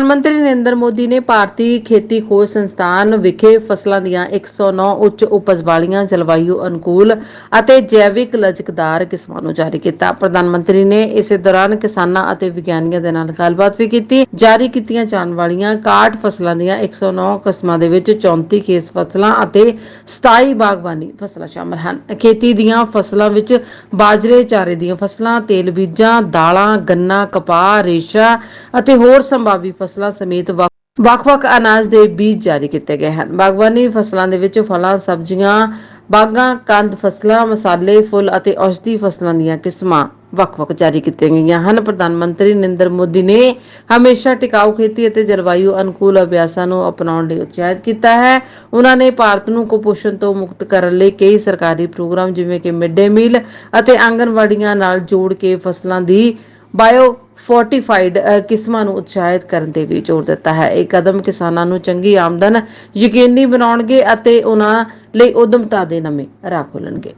ਪ੍ਰਧਾਨ ਮੰਤਰੀ ਨਰਿੰਦਰ ਮੋਦੀ ਨੇ ਭਾਰਤੀ ਖੇਤੀ ਖੋਜ ਸੰਸਥਾਨ ਵਿਖੇ ਫਸਲਾਂ ਦੀਆਂ 109 ਉੱਚ ਉਪਜ ਵਾਲੀਆਂ ਜਲਵਾਯੂ ਅਨੁਕੂਲ ਅਤੇ ਜੈਵਿਕ ਲਚਕਦਾਰ ਕਿਸਮਾਂ ਨੂੰ ਜਾਰੀ ਕੀਤਾ। ਪ੍ਰਧਾਨ ਮੰਤਰੀ ਨੇ ਇਸੇ ਦੌਰਾਨ ਕਿਸਾਨਾਂ ਅਤੇ ਵਿਗਿਆਨੀਆਂ ਦੇ ਨਾਲ ਗੱਲਬਾਤ ਵੀ ਕੀਤੀ। ਜਾਰੀ ਕੀਤੀਆਂ ਜਾਣ ਵਾਲੀਆਂ 61 ਫਸਲਾਂ ਦੀਆਂ 109 ਕਿਸਮਾਂ ਦੇ ਵਿੱਚ 34 ਖੇਸ ਫਸਲਾਂ ਅਤੇ 27 ਬਾਗਬਾਨੀ ਫਸਲਾਂ ਸ਼ਾਮਲ ਹਨ। ਖੇਤੀ ਦੀਆਂ ਫਸਲਾਂ ਵਿੱਚ ਬਾਜਰੇ, ਚਾਰੇ ਦੀਆਂ ਫਸਲਾਂ, ਤੇਲ ਬੀਜਾਂ, ਦਾਲਾਂ, ਗੰਨਾ, ਕਪਾਹ, ਰੇਸ਼ਾ ਅਤੇ ਹੋਰ ਸੰਭਾਵੀ ਫਸਲਾਂ ਸਮੇਤ ਵੱਖ-ਵੱਖ ਅਨਾਜ ਦੇ ਬੀਜ ਜਾਰੀ ਕੀਤੇ ਗਏ ਹਨ। ਬਾਗਬਾਨੀ ਫਸਲਾਂ ਦੇ ਵਿੱਚ ਫਲਾਂ, ਸਬਜ਼ੀਆਂ, ਬਾਗਾਂ, ਕੰਦ ਫਸਲਾਂ, ਮਸਾਲੇ, ਫੁੱਲ ਅਤੇ ਔਸ਼ਧੀ ਫਸਲਾਂ ਦੀਆਂ ਕਿਸਮਾਂ ਵੱਖ-ਵੱਖ ਜਾਰੀ ਕੀਤੀਆਂ ਗਈਆਂ ਹਨ। ਪ੍ਰਧਾਨ ਮੰਤਰੀ ਨਰਿੰਦਰ ਮੋਦੀ ਨੇ ਹਮੇਸ਼ਾ ਟਿਕਾਊ ਖੇਤੀ ਅਤੇ ਜਲਵਾਯੂ ਅਨੁਕੂਲ ਅਭਿਆਸਾਂ ਨੂੰ ਅਪਣਾਉਣ ਲਈ ਉਤਸ਼ਾਹਿਤ ਕੀਤਾ ਹੈ। ਉਹਨਾਂ ਨੇ ਭਾਰਤ ਨੂੰ ਕੁਪੋਸ਼ਣ ਤੋਂ ਮੁਕਤ ਕਰਨ ਲਈ ਕਈ ਸਰਕਾਰੀ ਪ੍ਰੋਗਰਾਮ ਜਿਵੇਂ ਕਿ ਮਿਡ ਡੇ ਮੀਲ ਅਤੇ ਆਂਗਨਵਾੜੀਆਂ ਨਾਲ ਜੋੜ ਕੇ ਫਸਲਾਂ ਦੀ ਬਾਇਓ ਫੋਰਟੀਫਾਈਡ ਕਿਸਮਾਂ ਨੂੰ ਉਤਸ਼ਾਹਿਤ ਕਰਨ ਤੇ ਵੀ ਜ਼ੋਰ ਦਿੱਤਾ ਹੈ। ਇਹ ਕਦਮ ਕਿਸਾਨਾਂ ਨੂੰ ਚੰਗੀ ਆਮਦਨ ਯਕੀਨੀ ਬਣਾਉਣਗੇ ਅਤੇ ਉਹਨਾਂ ਲਈ ਉਦਮਤਾ ਦੇ ਨਵੇਂ ਰਾਹ ਖੋਲਣਗੇ